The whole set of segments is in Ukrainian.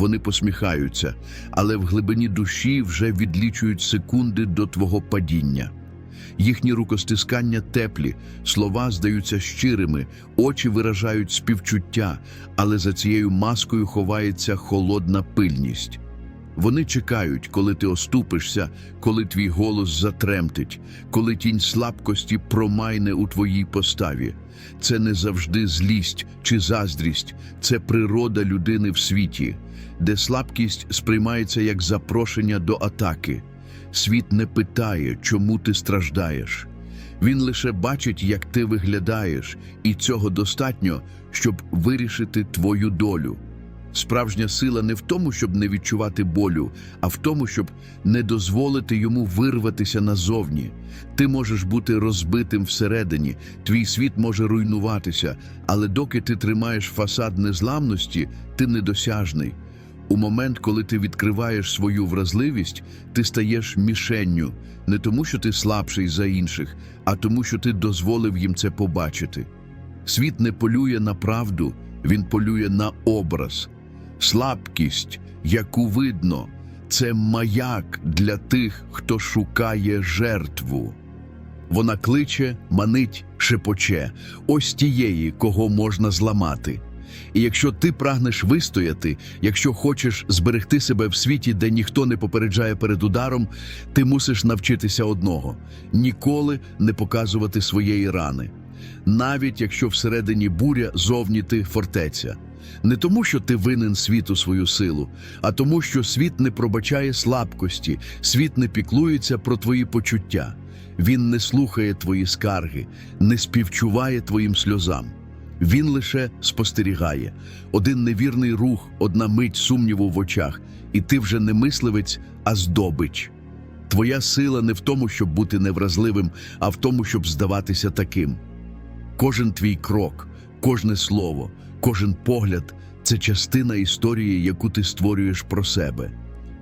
Вони посміхаються, але в глибині душі вже відлічують секунди до твого падіння. Їхні рукостискання теплі, слова здаються щирими, очі виражають співчуття, але за цією маскою ховається холодна пильність. Вони чекають, коли ти оступишся, коли твій голос затремтить, коли тінь слабкості промайне у твоїй поставі. Це не завжди злість чи заздрість, це природа людини в світі, де слабкість сприймається як запрошення до атаки. Світ не питає, чому ти страждаєш. Він лише бачить, як ти виглядаєш, і цього достатньо, щоб вирішити твою долю. Справжня сила не в тому, щоб не відчувати болю, а в тому, щоб не дозволити йому вирватися назовні. Ти можеш бути розбитим всередині, твій світ може руйнуватися, але доки ти тримаєш фасад незламності, ти недосяжний. У момент, коли ти відкриваєш свою вразливість, ти стаєш мішенню не тому, що ти слабший за інших, а тому, що ти дозволив їм це побачити. Світ не полює на правду, він полює на образ. Слабкість, яку видно, це маяк для тих, хто шукає жертву. Вона кличе, манить, шепоче, ось тієї, кого можна зламати. І якщо ти прагнеш вистояти, якщо хочеш зберегти себе в світі, де ніхто не попереджає перед ударом, ти мусиш навчитися одного ніколи не показувати своєї рани. Навіть якщо всередині буря, зовні ти фортеця. Не тому, що ти винен світу свою силу, а тому, що світ не пробачає слабкості, світ не піклується про твої почуття. Він не слухає твої скарги, не співчуває твоїм сльозам. Він лише спостерігає. Один невірний рух, одна мить сумніву в очах, і ти вже не мисливець, а здобич. Твоя сила не в тому, щоб бути невразливим, а в тому, щоб здаватися таким. Кожен твій крок, кожне слово, кожен погляд це частина історії, яку ти створюєш про себе.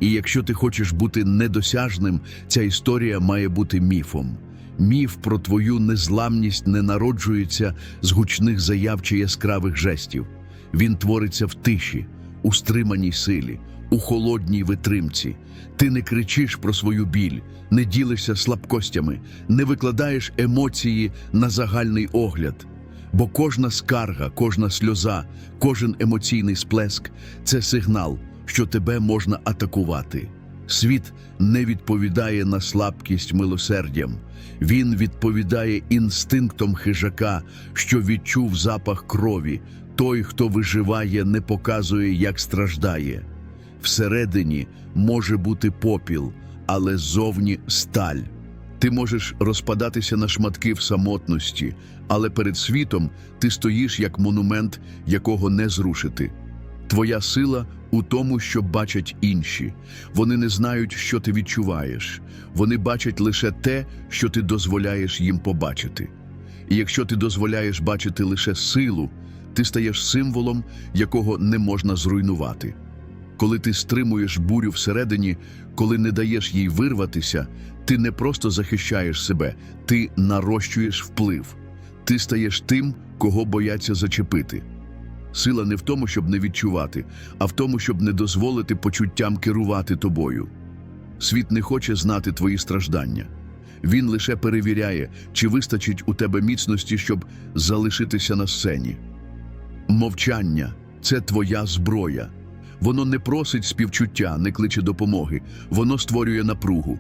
І якщо ти хочеш бути недосяжним, ця історія має бути міфом. Міф про твою незламність не народжується з гучних заяв чи яскравих жестів. Він твориться в тиші, у стриманій силі, у холодній витримці. Ти не кричиш про свою біль, не ділишся слабкостями, не викладаєш емоції на загальний огляд. Бо кожна скарга, кожна сльоза, кожен емоційний сплеск це сигнал, що тебе можна атакувати. Світ не відповідає на слабкість милосердям. Він відповідає інстинктом хижака, що відчув запах крові. Той, хто виживає, не показує, як страждає. Всередині може бути попіл, але зовні сталь. Ти можеш розпадатися на шматки в самотності, але перед світом ти стоїш як монумент, якого не зрушити. Твоя сила у тому, що бачать інші. Вони не знають, що ти відчуваєш. Вони бачать лише те, що ти дозволяєш їм побачити. І якщо ти дозволяєш бачити лише силу, ти стаєш символом, якого не можна зруйнувати. Коли ти стримуєш бурю всередині, коли не даєш їй вирватися, ти не просто захищаєш себе, ти нарощуєш вплив. Ти стаєш тим, кого бояться зачепити. Сила не в тому, щоб не відчувати, а в тому, щоб не дозволити почуттям керувати тобою. Світ не хоче знати твої страждання. Він лише перевіряє, чи вистачить у тебе міцності, щоб залишитися на сцені. Мовчання це твоя зброя. Воно не просить співчуття, не кличе допомоги, воно створює напругу.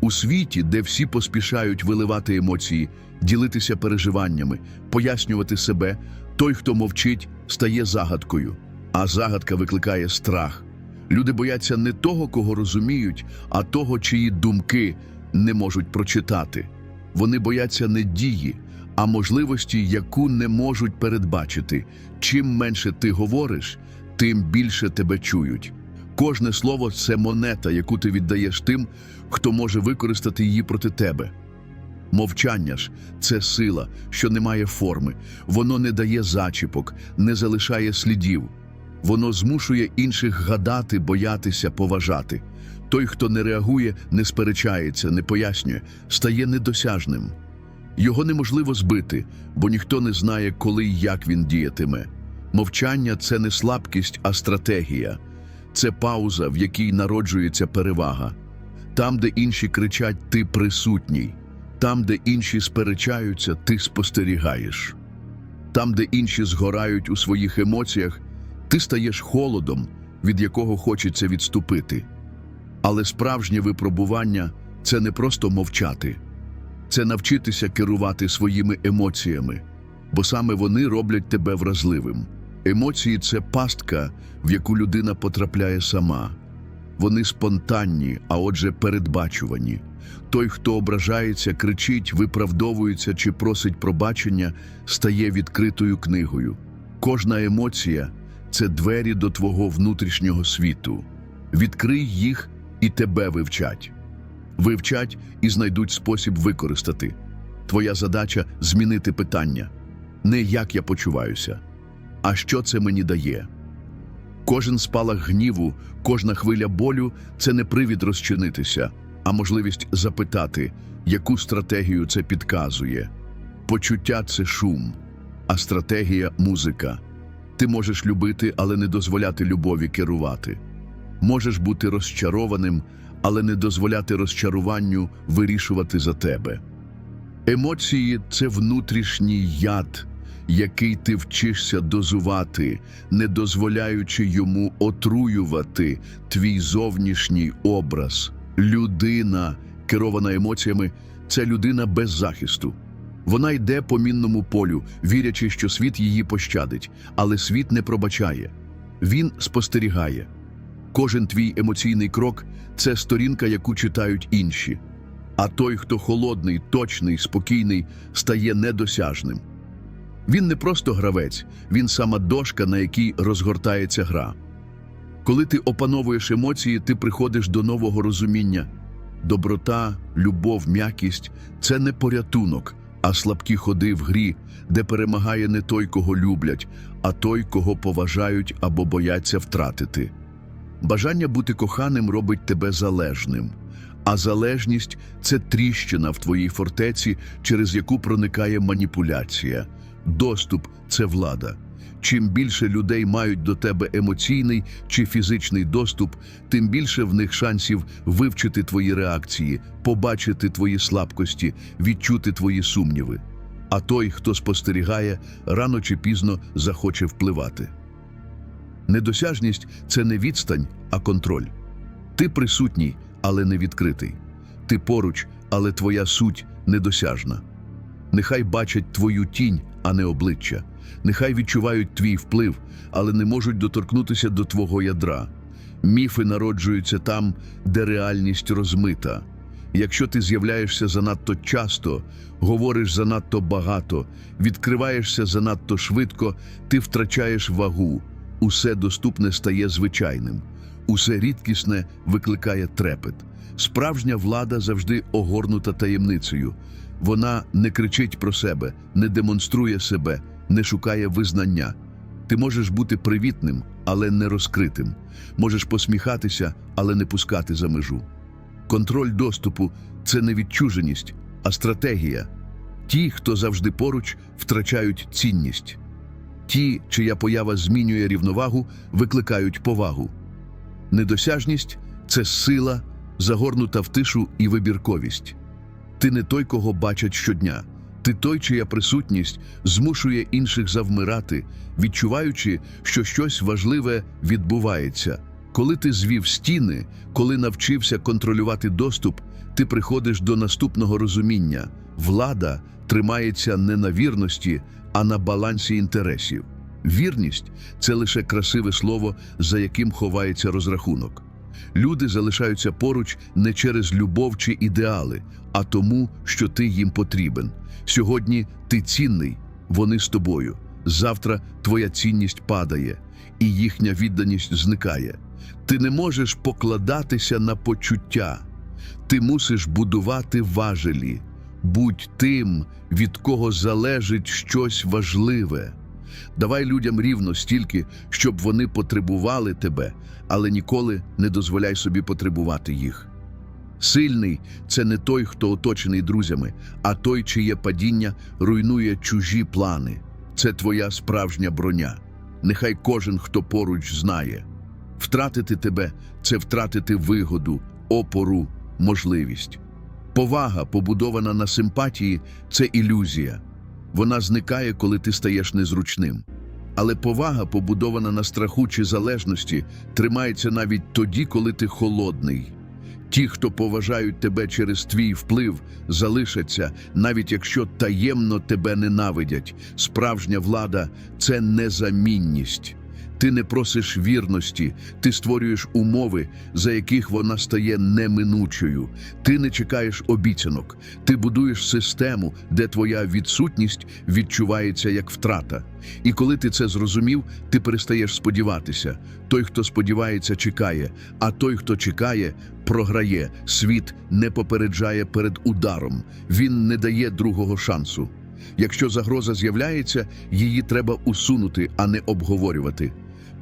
У світі, де всі поспішають виливати емоції, ділитися переживаннями, пояснювати себе, той, хто мовчить, стає загадкою, а загадка викликає страх. Люди бояться не того, кого розуміють, а того, чиї думки не можуть прочитати. Вони бояться не дії, а можливості, яку не можуть передбачити. Чим менше ти говориш, тим більше тебе чують. Кожне слово це монета, яку ти віддаєш тим, хто може використати її проти тебе. Мовчання ж це сила, що не має форми, воно не дає зачіпок, не залишає слідів. Воно змушує інших гадати, боятися, поважати. Той, хто не реагує, не сперечається, не пояснює, стає недосяжним. Його неможливо збити, бо ніхто не знає, коли і як він діятиме. Мовчання це не слабкість, а стратегія. це пауза, в якій народжується перевага. Там, де інші кричать, ти присутній. Там, де інші сперечаються, ти спостерігаєш. Там, де інші згорають у своїх емоціях, ти стаєш холодом, від якого хочеться відступити. Але справжнє випробування це не просто мовчати, це навчитися керувати своїми емоціями, бо саме вони роблять тебе вразливим. Емоції це пастка, в яку людина потрапляє сама. Вони спонтанні, а отже, передбачувані. Той, хто ображається, кричить, виправдовується чи просить пробачення, стає відкритою книгою. Кожна емоція це двері до твого внутрішнього світу. Відкрий їх і тебе вивчать. Вивчать і знайдуть спосіб використати. Твоя задача змінити питання. Не як я почуваюся, а що це мені дає. Кожен спалах гніву, кожна хвиля болю це не привід розчинитися, а можливість запитати, яку стратегію це підказує. Почуття це шум, а стратегія музика. Ти можеш любити, але не дозволяти любові керувати. Можеш бути розчарованим, але не дозволяти розчаруванню вирішувати за тебе. Емоції це внутрішній яд, який ти вчишся дозувати, не дозволяючи йому отруювати твій зовнішній образ. Людина, керована емоціями, це людина без захисту. Вона йде по мінному полю, вірячи, що світ її пощадить, але світ не пробачає. Він спостерігає. Кожен твій емоційний крок це сторінка, яку читають інші. А той, хто холодний, точний, спокійний, стає недосяжним. Він не просто гравець, він сама дошка, на якій розгортається гра. Коли ти опановуєш емоції, ти приходиш до нового розуміння. Доброта, любов, м'якість це не порятунок, а слабкі ходи в грі, де перемагає не той, кого люблять, а той, кого поважають або бояться втратити. Бажання бути коханим робить тебе залежним, а залежність це тріщина в твоїй фортеці, через яку проникає маніпуляція. Доступ це влада. Чим більше людей мають до тебе емоційний чи фізичний доступ, тим більше в них шансів вивчити твої реакції, побачити твої слабкості, відчути твої сумніви. А той, хто спостерігає, рано чи пізно захоче впливати. Недосяжність це не відстань, а контроль. Ти присутній, але не відкритий. Ти поруч, але твоя суть недосяжна. Нехай бачать твою тінь, а не обличчя. Нехай відчувають твій вплив, але не можуть доторкнутися до твого ядра. Міфи народжуються там, де реальність розмита. Якщо ти з'являєшся занадто часто, говориш занадто багато, відкриваєшся занадто швидко, ти втрачаєш вагу. Усе доступне стає звичайним. Усе рідкісне викликає трепет. Справжня влада завжди огорнута таємницею. Вона не кричить про себе, не демонструє себе, не шукає визнання. Ти можеш бути привітним, але не розкритим. Можеш посміхатися, але не пускати за межу. Контроль доступу це не відчуженість, а стратегія. Ті, хто завжди поруч, втрачають цінність. Ті, чия поява змінює рівновагу, викликають повагу. Недосяжність це сила, загорнута в тишу і вибірковість. Ти не той, кого бачать щодня. Ти той, чия присутність змушує інших завмирати, відчуваючи, що щось важливе відбувається. Коли ти звів стіни, коли навчився контролювати доступ, ти приходиш до наступного розуміння. Влада тримається не на вірності, а на балансі інтересів. Вірність це лише красиве слово, за яким ховається розрахунок. Люди залишаються поруч не через любов чи ідеали, а тому, що ти їм потрібен. Сьогодні ти цінний, вони з тобою. Завтра твоя цінність падає, і їхня відданість зникає. Ти не можеш покладатися на почуття. Ти мусиш будувати важелі. Будь тим, від кого залежить щось важливе. Давай людям рівно стільки, щоб вони потребували тебе, але ніколи не дозволяй собі потребувати їх. Сильний це не той, хто оточений друзями, а той, чиє падіння руйнує чужі плани. Це твоя справжня броня. Нехай кожен, хто поруч знає. Втратити тебе це втратити вигоду, опору, можливість. Повага, побудована на симпатії, це ілюзія. Вона зникає, коли ти стаєш незручним. Але повага, побудована на страху чи залежності, тримається навіть тоді, коли ти холодний. Ті, хто поважають тебе через твій вплив, залишаться, навіть якщо таємно тебе ненавидять. Справжня влада це незамінність. Ти не просиш вірності, ти створюєш умови, за яких вона стає неминучою. Ти не чекаєш обіцянок, ти будуєш систему, де твоя відсутність відчувається як втрата. І коли ти це зрозумів, ти перестаєш сподіватися. Той, хто сподівається, чекає, а той, хто чекає, програє. Світ не попереджає перед ударом, він не дає другого шансу. Якщо загроза з'являється, її треба усунути, а не обговорювати.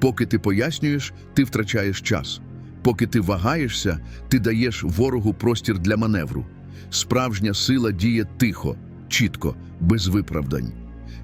Поки ти пояснюєш, ти втрачаєш час. Поки ти вагаєшся, ти даєш ворогу простір для маневру. Справжня сила діє тихо, чітко, без виправдань.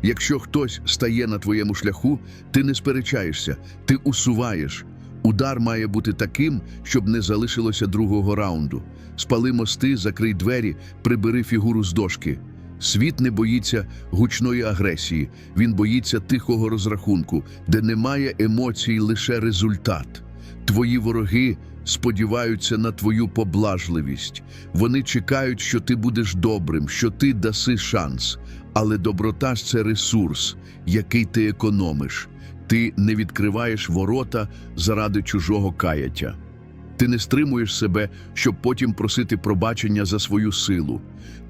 Якщо хтось стає на твоєму шляху, ти не сперечаєшся, ти усуваєш. Удар має бути таким, щоб не залишилося другого раунду. Спали мости, закрий двері, прибери фігуру з дошки. Світ не боїться гучної агресії, він боїться тихого розрахунку, де немає емоцій, лише результат. Твої вороги сподіваються на твою поблажливість. Вони чекають, що ти будеш добрим, що ти даси шанс. Але доброта це ресурс, який ти економиш. Ти не відкриваєш ворота заради чужого каяття. Ти не стримуєш себе, щоб потім просити пробачення за свою силу.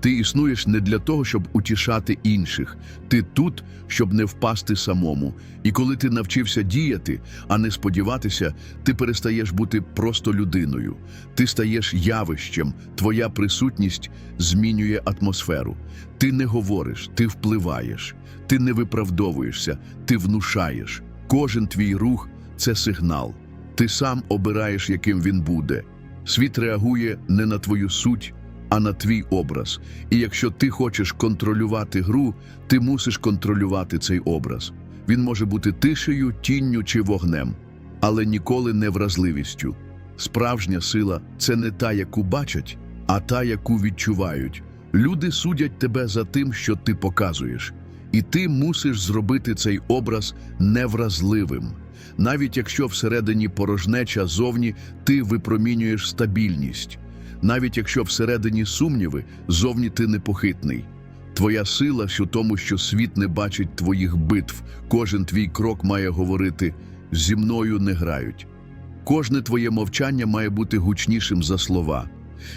Ти існуєш не для того, щоб утішати інших. Ти тут, щоб не впасти самому. І коли ти навчився діяти, а не сподіватися, ти перестаєш бути просто людиною. Ти стаєш явищем, твоя присутність змінює атмосферу. Ти не говориш, ти впливаєш, ти не виправдовуєшся, ти внушаєш. Кожен твій рух це сигнал. Ти сам обираєш, яким він буде. Світ реагує не на твою суть, а на твій образ. І якщо ти хочеш контролювати гру, ти мусиш контролювати цей образ. Він може бути тишею, тінню чи вогнем, але ніколи не вразливістю. Справжня сила це не та, яку бачать, а та, яку відчувають. Люди судять тебе за тим, що ти показуєш, і ти мусиш зробити цей образ невразливим. Навіть якщо всередині порожнеча зовні ти випромінюєш стабільність, навіть якщо всередині сумніви, зовні ти непохитний. Твоя сила у тому, що світ не бачить твоїх битв, кожен твій крок має говорити зі мною не грають. Кожне твоє мовчання має бути гучнішим за слова.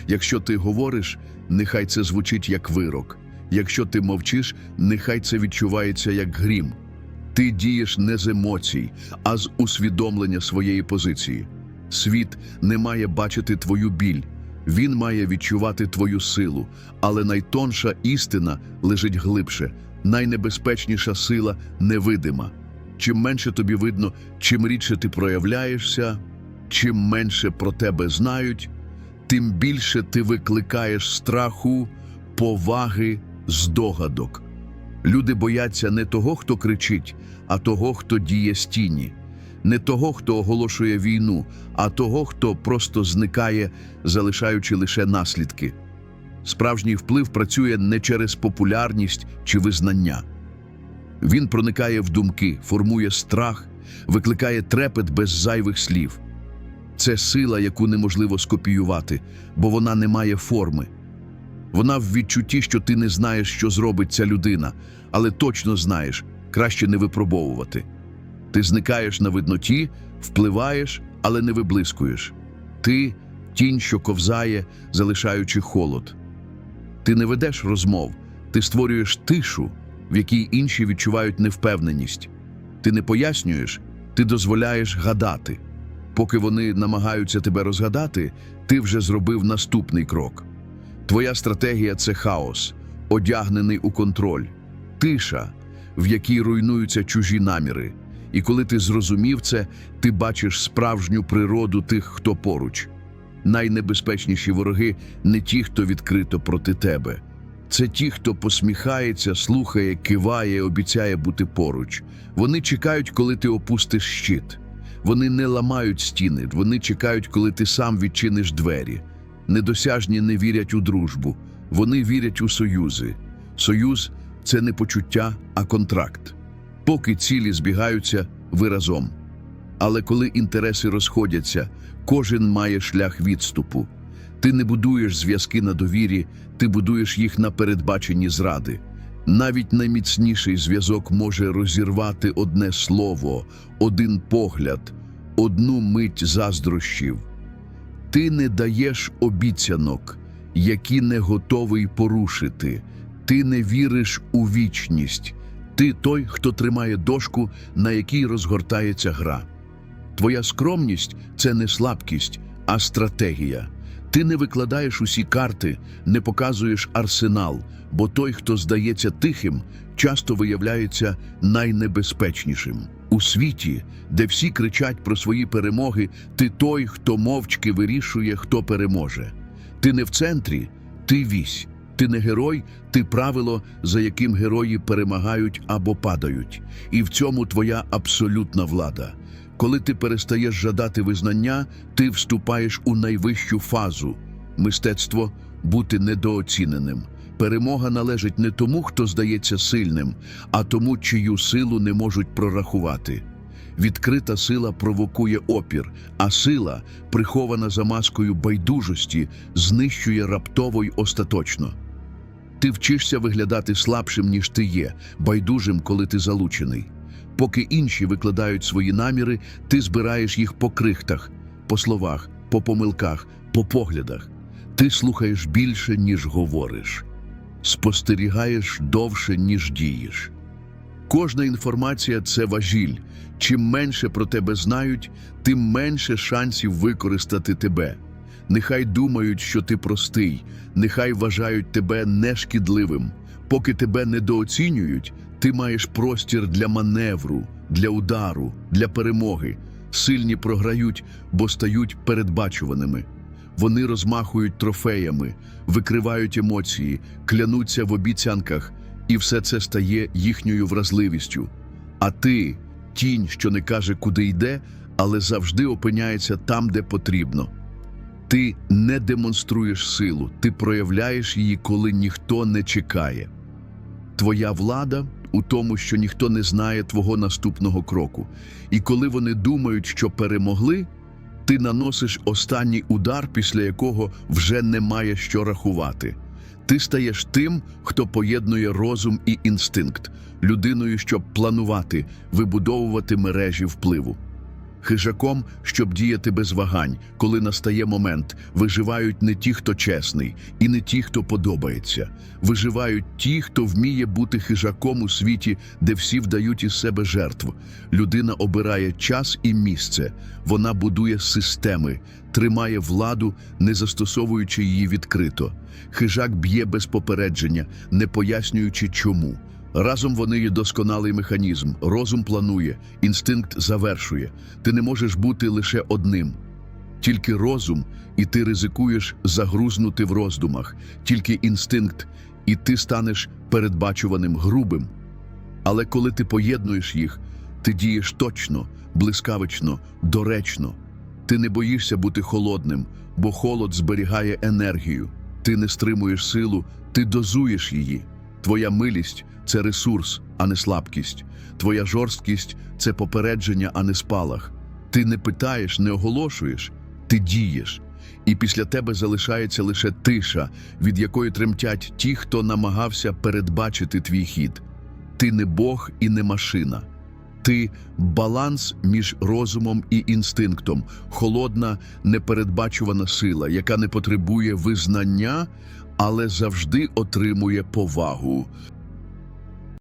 Якщо ти говориш, нехай це звучить як вирок. Якщо ти мовчиш, нехай це відчувається як грім. Ти дієш не з емоцій, а з усвідомлення своєї позиції. Світ не має бачити твою біль, він має відчувати твою силу, але найтонша істина лежить глибше, найнебезпечніша сила невидима. Чим менше тобі видно, чим рідше ти проявляєшся, чим менше про тебе знають, тим більше ти викликаєш страху, поваги, здогадок. Люди бояться не того, хто кричить, а того, хто діє з тіні, не того, хто оголошує війну, а того, хто просто зникає, залишаючи лише наслідки. Справжній вплив працює не через популярність чи визнання. Він проникає в думки, формує страх, викликає трепет без зайвих слів. Це сила, яку неможливо скопіювати, бо вона не має форми. Вона в відчутті, що ти не знаєш, що зробить ця людина, але точно знаєш, краще не випробовувати. Ти зникаєш на видноті, впливаєш, але не виблискуєш. Ти тінь, що ковзає, залишаючи холод. Ти не ведеш розмов, ти створюєш тишу, в якій інші відчувають невпевненість. Ти не пояснюєш, ти дозволяєш гадати. Поки вони намагаються тебе розгадати, ти вже зробив наступний крок. Твоя стратегія це хаос, одягнений у контроль, тиша, в якій руйнуються чужі наміри. І коли ти зрозумів це, ти бачиш справжню природу тих, хто поруч. Найнебезпечніші вороги не ті, хто відкрито проти тебе. Це ті, хто посміхається, слухає, киває, обіцяє бути поруч. Вони чекають, коли ти опустиш щит. Вони не ламають стіни, вони чекають, коли ти сам відчиниш двері. Недосяжні не вірять у дружбу, вони вірять у союзи. Союз це не почуття, а контракт. Поки цілі збігаються, ви разом. Але коли інтереси розходяться, кожен має шлях відступу. Ти не будуєш зв'язки на довірі, ти будуєш їх на передбаченні зради. Навіть найміцніший зв'язок може розірвати одне слово, один погляд, одну мить заздрощів. Ти не даєш обіцянок, які не готовий порушити. Ти не віриш у вічність. Ти той, хто тримає дошку, на якій розгортається гра. Твоя скромність це не слабкість, а стратегія. Ти не викладаєш усі карти, не показуєш арсенал, бо той, хто здається тихим, часто виявляється найнебезпечнішим. У світі, де всі кричать про свої перемоги, ти той, хто мовчки вирішує, хто переможе. Ти не в центрі, ти вісь. Ти не герой, ти правило, за яким герої перемагають або падають. І в цьому твоя абсолютна влада. Коли ти перестаєш жадати визнання, ти вступаєш у найвищу фазу мистецтво бути недооціненим. Перемога належить не тому, хто здається сильним, а тому, чию силу не можуть прорахувати. Відкрита сила провокує опір, а сила, прихована за маскою байдужості, знищує раптово й остаточно. Ти вчишся виглядати слабшим, ніж ти є, байдужим, коли ти залучений. Поки інші викладають свої наміри, ти збираєш їх по крихтах, по словах, по помилках, по поглядах. Ти слухаєш більше, ніж говориш, спостерігаєш довше, ніж дієш. Кожна інформація це важіль. Чим менше про тебе знають, тим менше шансів використати тебе. Нехай думають, що ти простий, нехай вважають тебе нешкідливим. Поки тебе недооцінюють, ти маєш простір для маневру, для удару, для перемоги. Сильні програють, бо стають передбачуваними. Вони розмахують трофеями, викривають емоції, клянуться в обіцянках, і все це стає їхньою вразливістю. А ти тінь, що не каже, куди йде, але завжди опиняється там, де потрібно. Ти не демонструєш силу, ти проявляєш її, коли ніхто не чекає. Твоя влада у тому, що ніхто не знає твого наступного кроку. І коли вони думають, що перемогли, ти наносиш останній удар, після якого вже немає що рахувати. Ти стаєш тим, хто поєднує розум і інстинкт, людиною, щоб планувати, вибудовувати мережі впливу. Хижаком, щоб діяти без вагань, коли настає момент, виживають не ті, хто чесний, і не ті, хто подобається. Виживають ті, хто вміє бути хижаком у світі, де всі вдають із себе жертв. Людина обирає час і місце, вона будує системи, тримає владу, не застосовуючи її відкрито. Хижак б'є без попередження, не пояснюючи чому. Разом вони є досконалий механізм, розум планує, інстинкт завершує. Ти не можеш бути лише одним. Тільки розум, і ти ризикуєш загрузнути в роздумах, тільки інстинкт, і ти станеш передбачуваним грубим. Але коли ти поєднуєш їх, ти дієш точно, блискавично, доречно. Ти не боїшся бути холодним, бо холод зберігає енергію. Ти не стримуєш силу, ти дозуєш її. Твоя милість це ресурс, а не слабкість. Твоя жорсткість це попередження, а не спалах. Ти не питаєш, не оголошуєш, ти дієш. І після тебе залишається лише тиша, від якої тремтять ті, хто намагався передбачити твій хід. Ти не Бог і не машина. Ти баланс між розумом і інстинктом, холодна, непередбачувана сила, яка не потребує визнання, але завжди отримує повагу.